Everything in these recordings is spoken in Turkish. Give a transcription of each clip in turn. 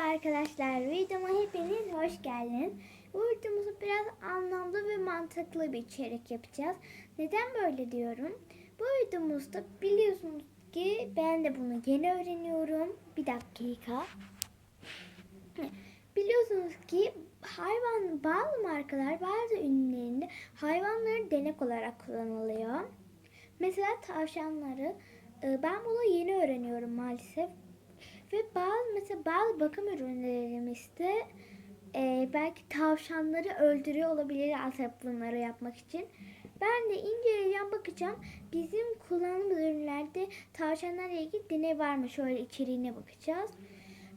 arkadaşlar, videoma hepiniz hoş geldiniz. Bu videomuzda biraz anlamlı ve mantıklı bir içerik yapacağız. Neden böyle diyorum? Bu videomuzda biliyorsunuz ki ben de bunu yeni öğreniyorum. Bir dakika. Biliyorsunuz ki hayvan bazı markalar bazı ürünlerinde hayvanları denek olarak kullanılıyor. Mesela tavşanları e, ben bunu yeni öğreniyorum maalesef. Ve bazı mesela bazı bakım ürünlerimizde e, belki tavşanları öldürüyor olabilir aslında bunları yapmak için. Ben de inceleyeceğim bakacağım. Bizim kullandığımız ürünlerde tavşanlarla ilgili deney var mı? Şöyle içeriğine bakacağız.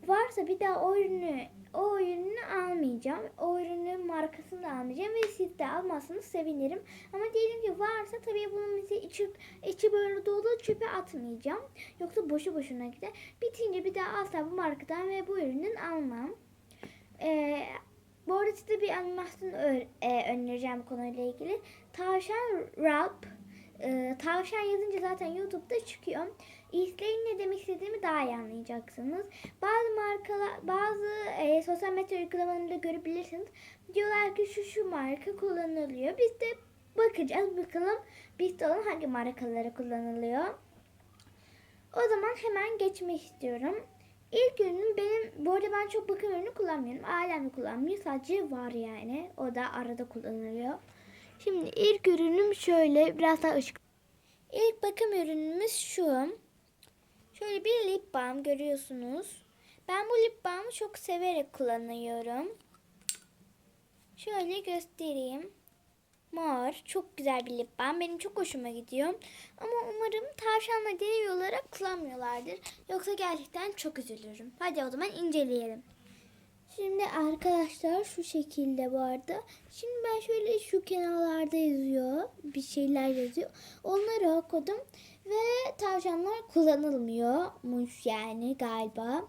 Varsa bir daha o ürünü o ürünü almayacağım. O ürünün markasını da almayacağım ve siz de almazsanız sevinirim. Ama diyelim ki varsa tabii bunun bize içi, içi böyle dolu çöpe atmayacağım. Yoksa boşu boşuna gider. Bitince bir daha asla bu markadan ve bu ürünün almam. Ee, bu arada size bir animasyon e, önereceğim konuyla ilgili. Tavşan Rap. Ee, tavşan yazınca zaten YouTube'da çıkıyor. İzleyin ne demek istediğimi daha iyi anlayacaksınız. Bazı markalar, bazı e, sosyal medya uygulamalarında görebilirsiniz. Diyorlar ki şu şu marka kullanılıyor. Biz de bakacağız bakalım biz de onun hangi markaları kullanılıyor. O zaman hemen geçmek istiyorum. İlk ürünüm benim, bu arada ben çok bakım ürünü kullanmıyorum. Ailem de kullanmıyor. Sadece var yani. O da arada kullanılıyor. Şimdi ilk ürünüm şöyle biraz daha ışık. İlk bakım ürünümüz şu. Şöyle bir lip balm görüyorsunuz. Ben bu lip balmı çok severek kullanıyorum. Şöyle göstereyim. Mor. Çok güzel bir lip balm. Benim çok hoşuma gidiyor. Ama umarım tavşanla deney olarak kullanmıyorlardır. Yoksa gerçekten çok üzülürüm. Hadi o zaman inceleyelim. Şimdi arkadaşlar şu şekilde vardı. Şimdi ben şöyle şu kenarlarda yazıyor. Bir şeyler yazıyor. Onları okudum. Ve tavşanlar kullanılmıyormuş yani galiba.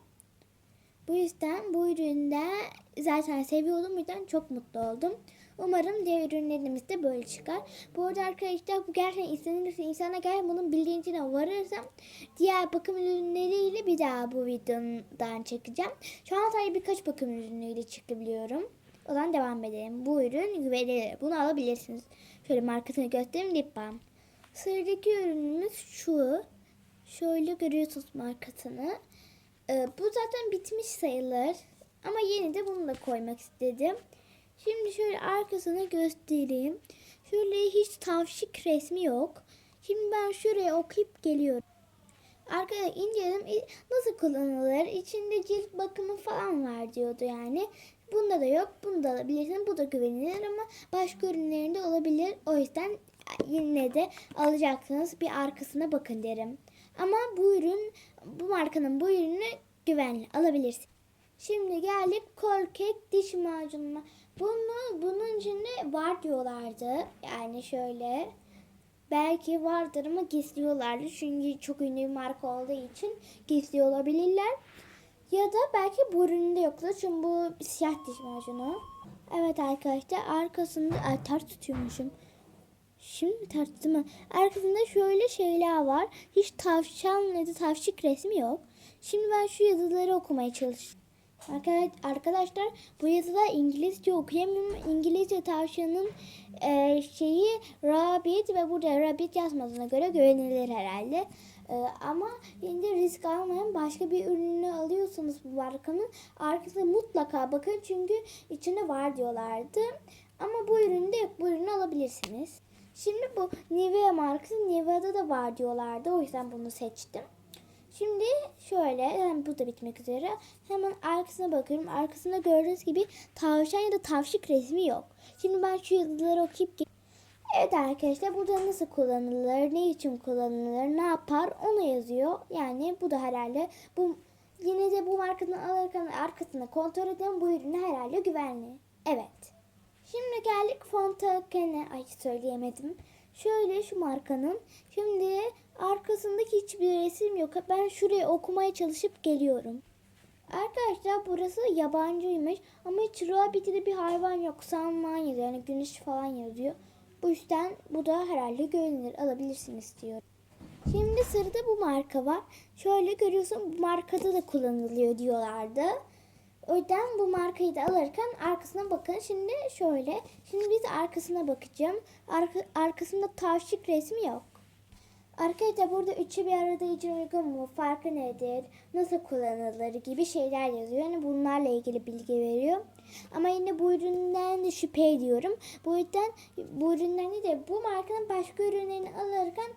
Bu yüzden bu üründe zaten seviyordum. Bu yüzden çok mutlu oldum. Umarım diğer ürünlerimiz de böyle çıkar. Bu arada arkadaşlar bu gerçekten istenirse insana gel bunun bilincine varırsam diğer bakım ürünleriyle bir daha bu videodan çekeceğim. Şu an sadece birkaç bakım ürünüyle çıkabiliyorum. O zaman devam edelim. Bu ürün güvenilir. Bunu alabilirsiniz. Şöyle markasını göstereyim. Lip balm. Sıradaki ürünümüz şu. Şöyle görüyorsunuz markasını. Ee, bu zaten bitmiş sayılır. Ama yeni de bunu da koymak istedim. Şimdi şöyle arkasını göstereyim. Şöyle hiç tavşik resmi yok. Şimdi ben şuraya okuyup geliyorum. Arkadaşlar inceledim İ- nasıl kullanılır. İçinde cilt bakımı falan var diyordu yani. Bunda da yok. Bunda alabilirsin. Bu da güvenilir ama başka ürünlerinde olabilir. O yüzden yine de alacaksınız bir arkasına bakın derim. Ama bu ürün bu markanın bu ürünü güvenli alabilirsin. Şimdi geldik Colgate diş macununa. Bunu bunun içinde var diyorlardı. Yani şöyle belki vardır ama gizliyorlardı. Çünkü çok ünlü bir marka olduğu için gizli olabilirler. Ya da belki bu üründe yoktur. Çünkü bu siyah diş macunu. Evet arkadaşlar arkasında ay ters tutuyormuşum. Şimdi tarttım mı? Arkasında şöyle şeyler var. Hiç tavşan ya da tavşik resmi yok. Şimdi ben şu yazıları okumaya çalışıyorum. Arka- Arkadaşlar bu yazıda İngilizce okuyamıyorum. İngilizce tavşanın e, şeyi rabbit ve burada rabbit yazmadığına göre güvenilir herhalde. E, ama yine de risk almayan başka bir ürünü alıyorsanız bu markanın arkasına mutlaka bakın çünkü içinde var diyorlardı. Ama bu üründe yok. Bu ürünü alabilirsiniz. Şimdi bu Nivea markası Nivea'da da var diyorlardı. O yüzden bunu seçtim. Şimdi şöyle yani bu da bitmek üzere. Hemen arkasına bakıyorum. Arkasında gördüğünüz gibi tavşan ya da tavşik resmi yok. Şimdi ben şu yazıları okuyup Evet arkadaşlar burada nasıl kullanılır, ne için kullanılır, ne yapar onu yazıyor. Yani bu da herhalde bu yine de bu markadan alırken arkasına kontrol edelim bu ürün herhalde güvenli. Evet. Şimdi geldik Fontacane. Ay söyleyemedim. Şöyle şu markanın. Şimdi arkasındaki hiçbir resim yok. Ben şuraya okumaya çalışıp geliyorum. Arkadaşlar burası yabancıymış. Ama hiç Rabbit'de bir hayvan yok. Salman yazıyor. Yani güneş falan yazıyor. Bu yüzden bu da herhalde güvenilir. Alabilirsiniz diyor. Şimdi sırada bu marka var. Şöyle görüyorsun bu markada da kullanılıyor diyorlardı. O yüzden bu markayı da alırken arkasına bakın. Şimdi şöyle. Şimdi biz arkasına bakacağım. Arka, arkasında tavşik resmi yok. Arkadaşlar burada üçü bir arada için uygun mu? Farkı nedir? Nasıl kullanılır gibi şeyler yazıyor. Yani bunlarla ilgili bilgi veriyor. Ama yine bu üründen de şüphe ediyorum. Bu yüzden bu üründen de bu markanın başka ürünlerini alırken